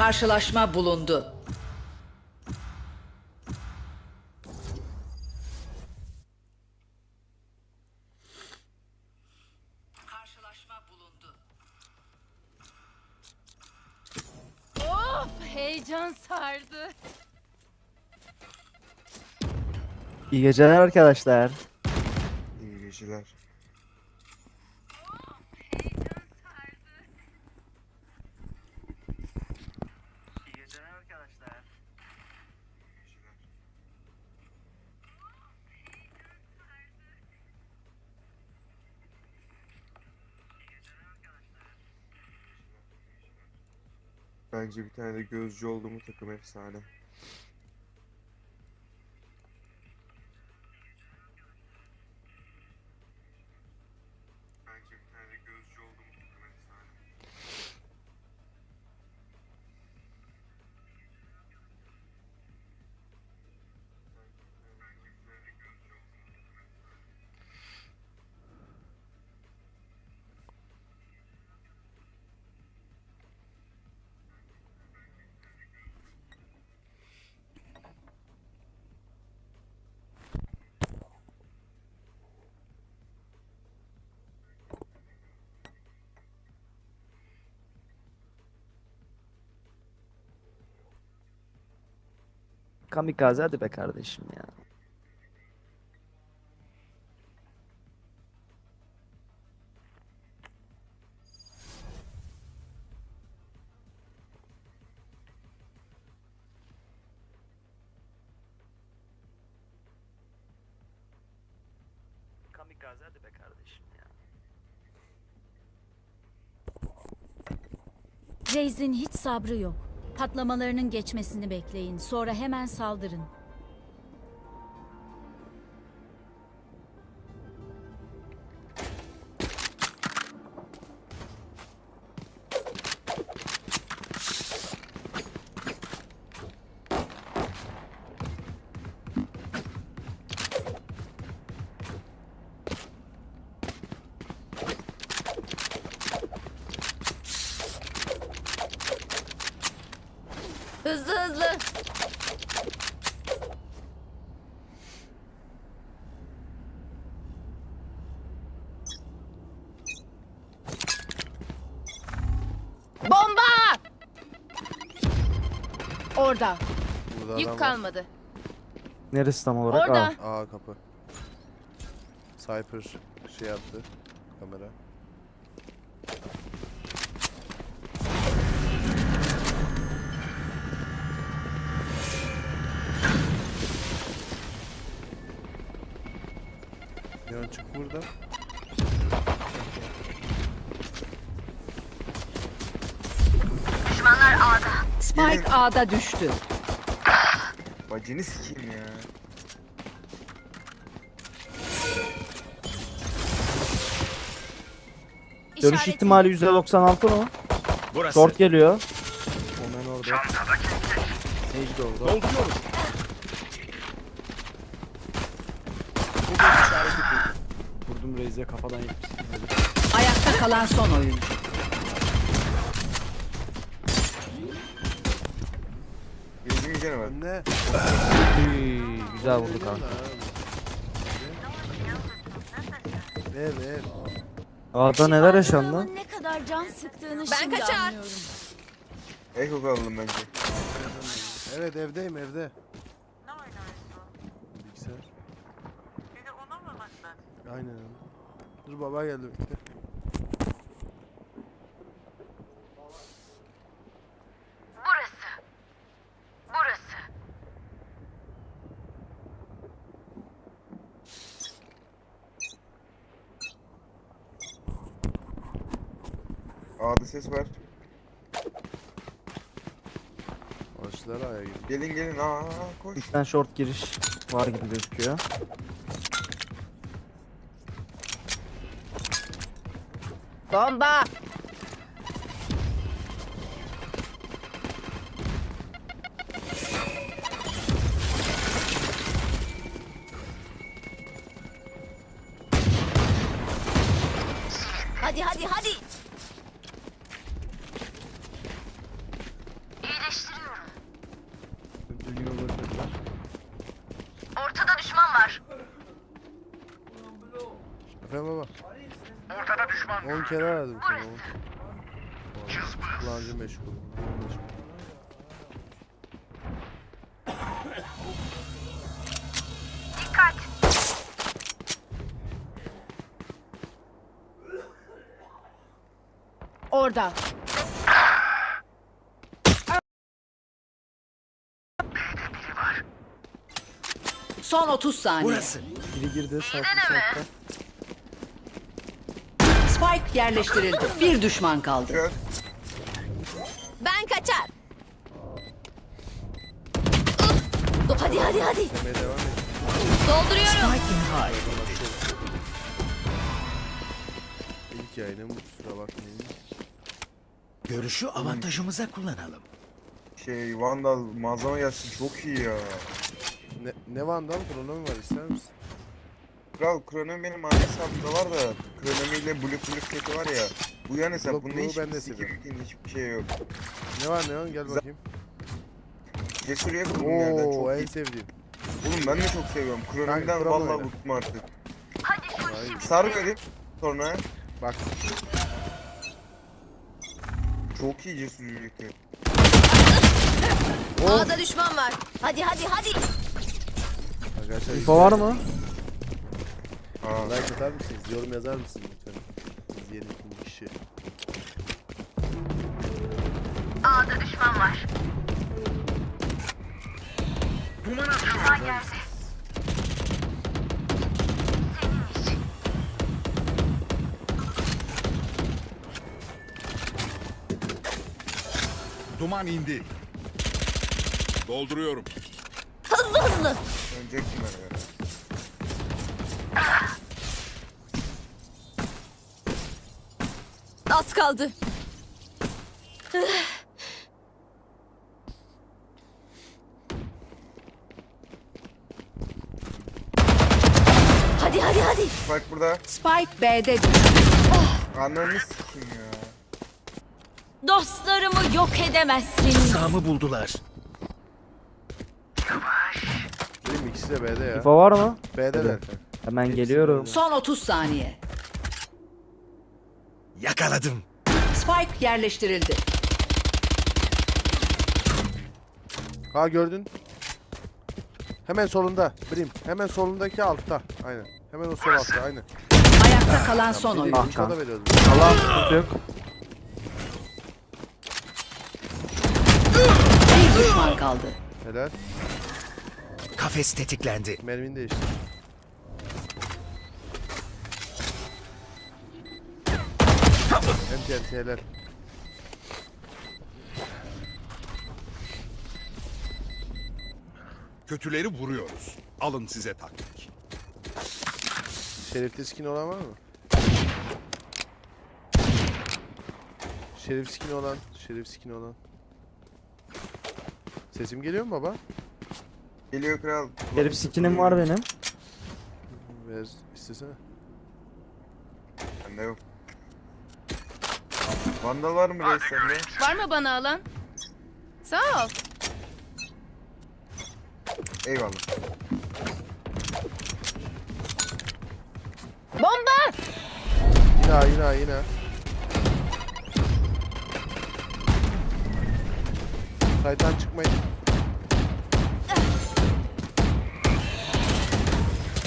Karşılaşma bulundu. Karşılaşma bulundu. Of heyecan sardı. İyi geceler arkadaşlar. İyi geceler. İyi geceler arkadaşlar. Bence bir tane de gözcü olduğumu takım efsane. Kamikaze hadi be kardeşim ya. Kamikaze hadi be kardeşim ya. Raze'in hiç sabrı yok. Patlamalarının geçmesini bekleyin. Sonra hemen saldırın. Hızlı hızlı. Bomba! Orada. Burada adam Yük var. kalmadı. Neresi tam olarak? Orada. Aa, kapı. Cypher şey yaptı. Kamera. Spike A'da düştü. Bacını sikeyim ya. Görüş İşaret- ihtimali %96 mı? Burası. Short geliyor. Omen orada. Sage de orada. Dolduruyorum. Vurdum Reis'e kafadan 78 vurdum. Ayakta kalan son oyuncu. Güzel vurdu kanka. Ev ev. A'da neler yaşandı? Ne kadar can sıktığını Ben şimdi kaçar. anlıyorum. Eko kalalım bence. Evet evdeyim evde. Bilgisayar. Aynen öyle. Dur baba geldi bekle. A'da ses var. Ağaçlara aya girdi. Gelin gelin aa koş. Bir tane short giriş var gibi gözüküyor. Bomba! Kere aradım seni. 10. Kullanıcı meşgul. meşgul. Orada. Son 30 saniye. Biri girdi sağ saatte. Spike yerleştirildi. Bir düşman kaldı. Ben kaçar. Hadi hadi hadi. Demeye devam et. Dolduruyorum. İlk yayınım kusura bakmayın. Görüşü avantajımıza kullanalım. Şey Vandal malzeme gelsin çok iyi ya. Ne, ne Vandal kronomi var ister misin? Kral kronomi benim ana hesabımda var da kronomiyle blue blue seti var ya. Bu yan hesap Blue bunda Blue'u hiçbir ben de skill seviyorum. hiçbir şey yok. Ne var ne var gel bakayım. Cesur yakın yerden Oo çok en iyi. sevdiğim. Oğlum ben de çok seviyorum. Kronomiden Krono vallahi oyna. bıktım artık. Hayır. Sar verip sonra Bak çok iyi cesur yürek. A'da düşman var. Hadi hadi hadi. arkadaşlar İnfo var mı? Aa, Like atar mısınız? Yorum yazar mısınız lütfen? İzleyen ikinci kişi. Duman indi. Dolduruyorum. Hızlı hızlı. önecektim ben ya. Az kaldı. Hadi hadi hadi. Bak burada. Spike B'de. Ananı sikeyim ya. Dostlarımı yok edemezsin. Sağımı buldular. Benim ikisi de B'de ya. İnfo var mı? B'deler. Hemen geliyorum. Son 30 saniye. Yakaladım. Spike yerleştirildi. Ha gördün. Hemen solunda. Brim. Hemen solundaki altta. Aynen. Hemen o sol altta. Aynen. Ayakta kalan son Biri oyuncu. Ah, info da kan. veriyoruz. Allah sıkıntı yok. Bir düşman kaldı. Helal. Kafes tetiklendi. Mermin değişti. Enti helal. Kötüleri vuruyoruz. Alın size taktik. Şerifte skin olan var mı? Şerif skin olan. Şerif skin olan. Sesim geliyor mu baba? Geliyor kral. Herif skinim var benim. Ver istesene. Bende yok. Vandal var mı reis sende? Var mı bana alan? Sağ ol. Eyvallah. Bomba! Yine yine yine. ha. Titan çıkmayın.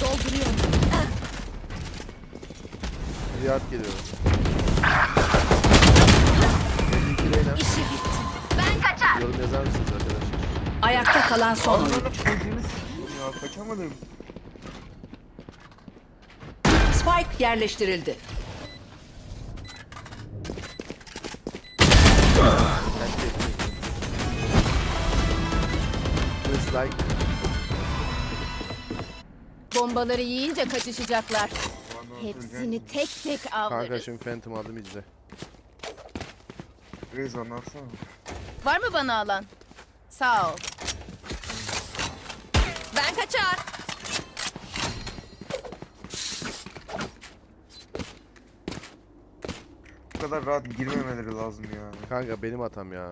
Dolduruyorum. Riyad geliyor. İşi bitti. Ben kaçar. Yorum yazar mısınız arkadaşlar? Ayakta kalan son oyuncu. Ya kaçamadım. Spike yerleştirildi. Bombaları yiyince kaçışacaklar. Hepsini tek tek avlarız. Kanka şimdi Phantom aldım izle. Reis anlatsana. Var mı bana alan? Sağ ol. Ben kaçar. Bu kadar rahat girmemeleri lazım ya. Kanka benim hatam ya.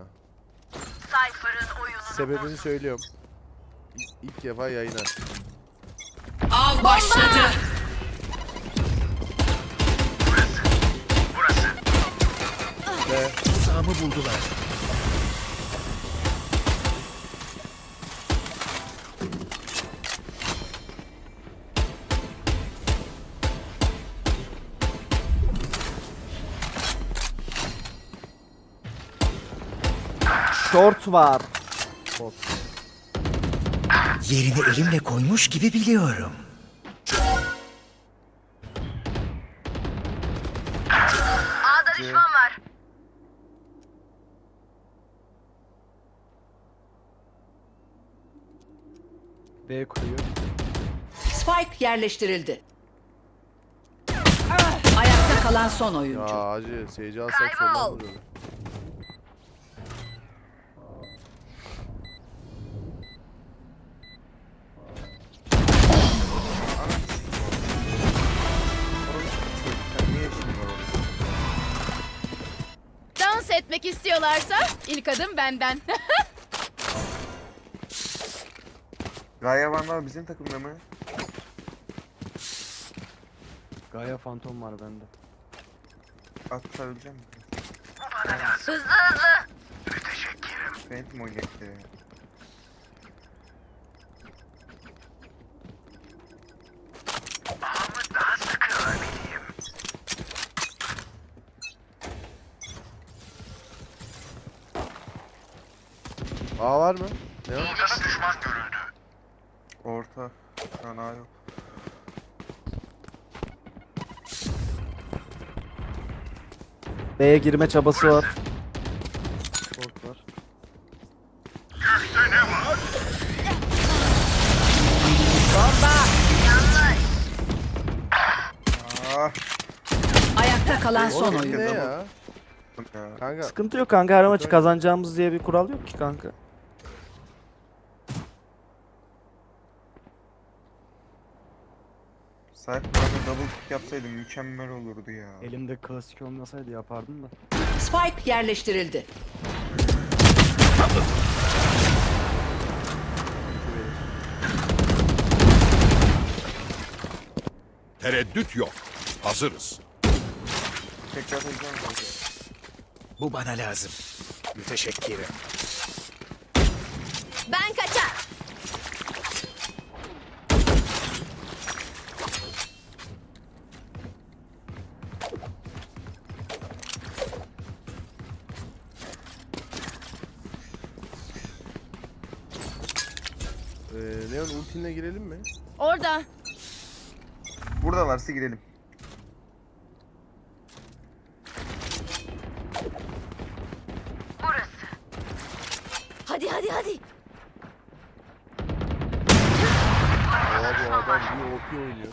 Sebebini söylüyorum. İlk, ilk defa yayın açtım. Av başladı. Buldular. Short var. Yerini elimle koymuş gibi biliyorum. B kuruyor. Spike yerleştirildi. Ayakta kalan son oyuncu. Ya acı seyirci alsak? Dans etmek istiyorlarsa ilk adım benden. Gaye Vandal bizim takımda mı? Gaia Phantom var bende. Atabilecek misin? Hızlı hızlı. Phantom oynayacak ya. A var mı? Ne var? Orta. Şu an A yok. B'ye girme çabası var. Short var. Ah. Ayakta kalan son ne ya? ya. Kanka Sıkıntı yok kanka her maçı kazanacağımız diye bir kural yok ki kanka. Bana double kick yapsaydım mükemmel olurdu ya. Elimde klasik olmasaydı yapardım da. Spike yerleştirildi. Tereddüt yok. Hazırız. Tekrar. Bu bana lazım. Müteşekkirim. ben kaçar. Ee, Leon ultinle girelim mi? Orada. Buradalarsa girelim. Hadi hadi hadi. Oha bu adam bir OP oynuyor.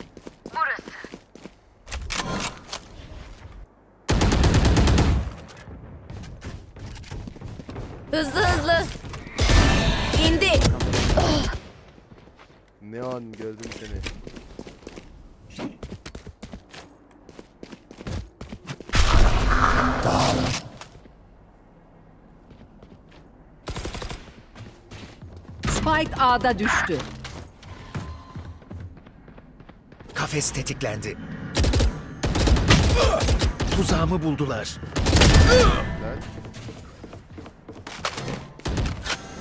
Spike A'da düştü. Kafes tetiklendi. Tuzağımı buldular.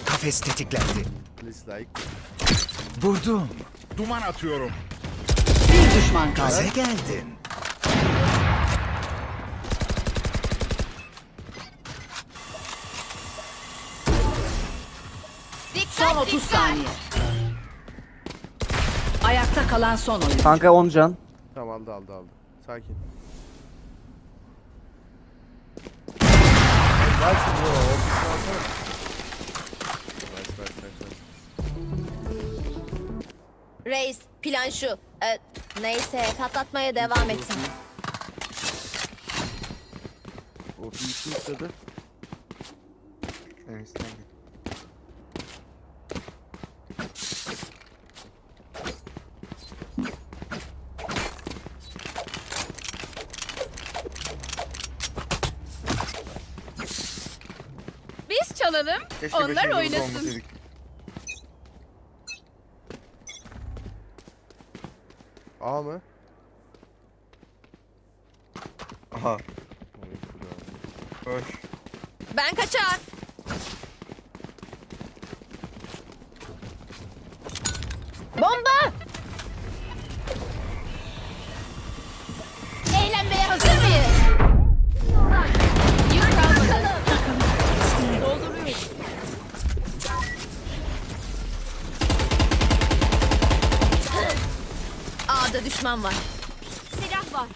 Kafes tetiklendi. please like. Vurdum. Duman atıyorum. Bir düşman kaldı. Gaze geldin. Son 30 dikkat. saniye. Ayakta kalan son oyuncu. Kanka 10 can. Tamam aldı aldı aldı. Sakin. Nice nice nice nice. Reis plan şu. Ee, neyse patlatmaya devam etsin. O bir işi istedi. En istedim. Keşke onlar beşinci burada oynasın. olmasaydık. A mı? Aha. Koş. Ben kaçar. Bomba! Düşman var. Silah var.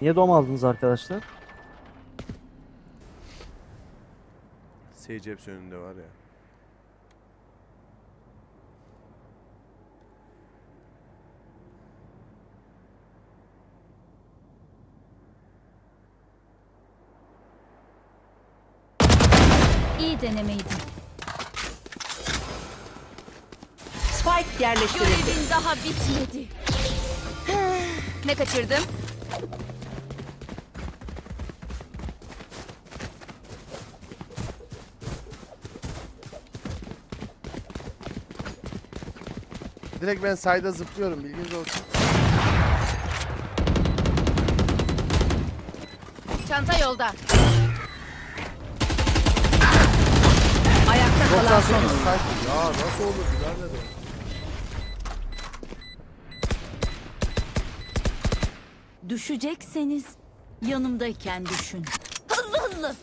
Niye dom aldınız arkadaşlar? Seyirci hepsi önünde var ya. İyi denemeydi. Spike yerleştirildi. Görevin daha bitmedi. Ne kaçırdım? Direkt ben sayda zıplıyorum bilginiz olsun. Çanta yolda. Ayakta kalan son 98 oyuncu. say. Ya nasıl olur birader o? Düşecekseniz yanımdayken düşün. Hızlı hızlı.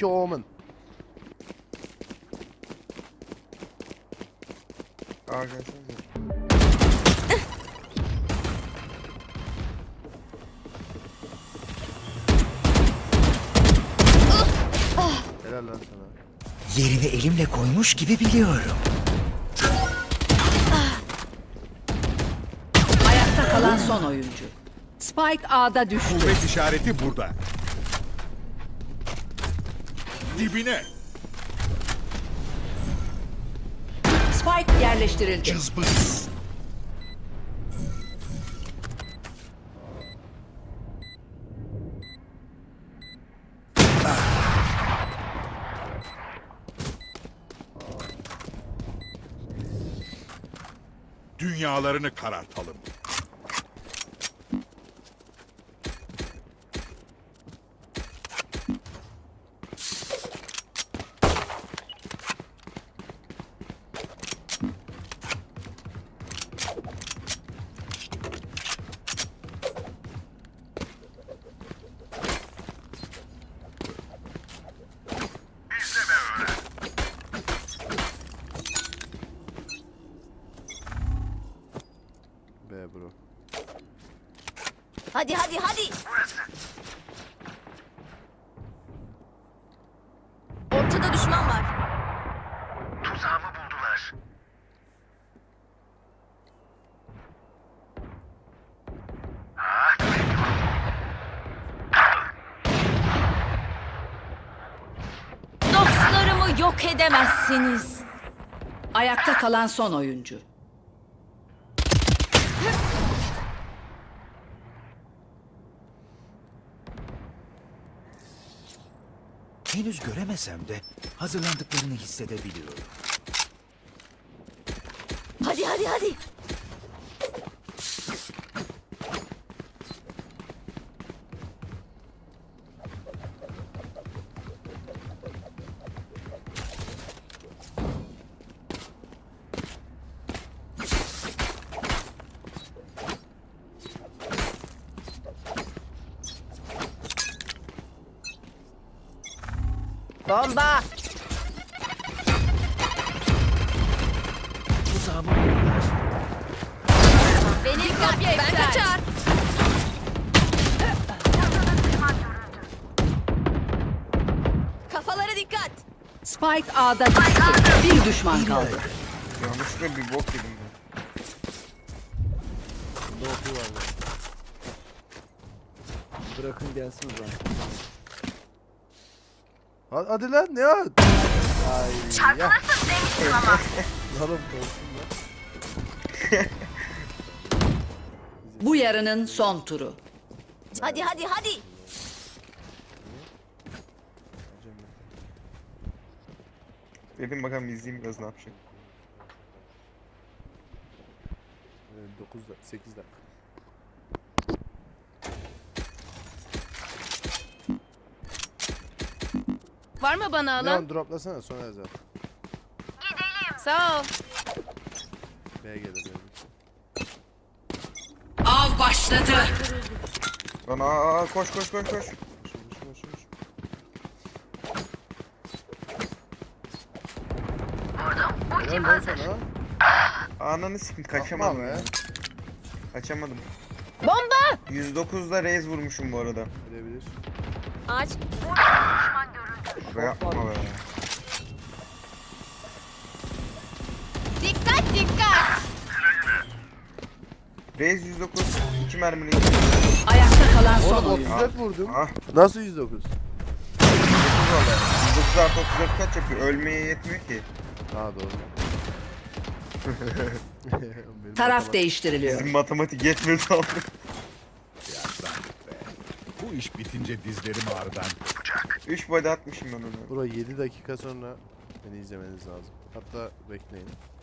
122 Omen. Aa gelsene. Helal lan sana. Yerini elimle koymuş gibi biliyorum. Ayakta kalan son oyuncu. Spike A'da düştü. Kuvvet işareti burada. Dibine. Spike yerleştirildi. Cızbız. Dünyalarını karartalım. Be bro. Hadi hadi hadi. Ortada düşman var. Tuzağımı buldular. Dostlarımı yok edemezsiniz. Ayakta kalan son oyuncu. Henüz göremesem de hazırlandıklarını hissedebiliyorum. Hadi hadi hadi. Bomba! Tuzağımı buldular. Beni dikkat ben kaçar. Kafalara dikkat. Spike A'da düştü. Bir düşman kaldı. Yanlışlıkla bir bok yedim ben. Bırakın gelsin o zaman. Hadi, lan ne at? Ay ya. Lan oğlum korktum lan. Bu yarının son turu. Hadi hadi hadi. Dedim bakalım izleyeyim biraz ne yapacak. Ee, 9 dakika 8 dakika. Var mı bana alan? Leon droplasana sonra yazar. Sağ ol. B'ye gelir. Av başladı. Lan aa, aa koş koş koş koş. Koş koş koş koş. Helal lan sana. Ananı sikim Yapma kaçamadım be. ya. Kaçamadım. Bomba! 109'da raise vurmuşum bu arada. Bilebilir. Ağaç. Be yapma be. Dikkat dikkat. Raise 109. 2 mermili. Ayakta kalan son Oğlum oyuncu. 34 vurdum. Ah Nasıl 109? 109 valla. 109 artı 34 kaç yapıyor? Ölmeye yetmiyor ki. Ha doğru. Benim Taraf matematik- değiştiriliyor. Bizim matematik yetmedi abi. Bu iş bitince dizlerim ağrıdan 3 body atmışım ben ona. Bro 7 dakika sonra beni izlemeniz lazım. Hatta bekleyin.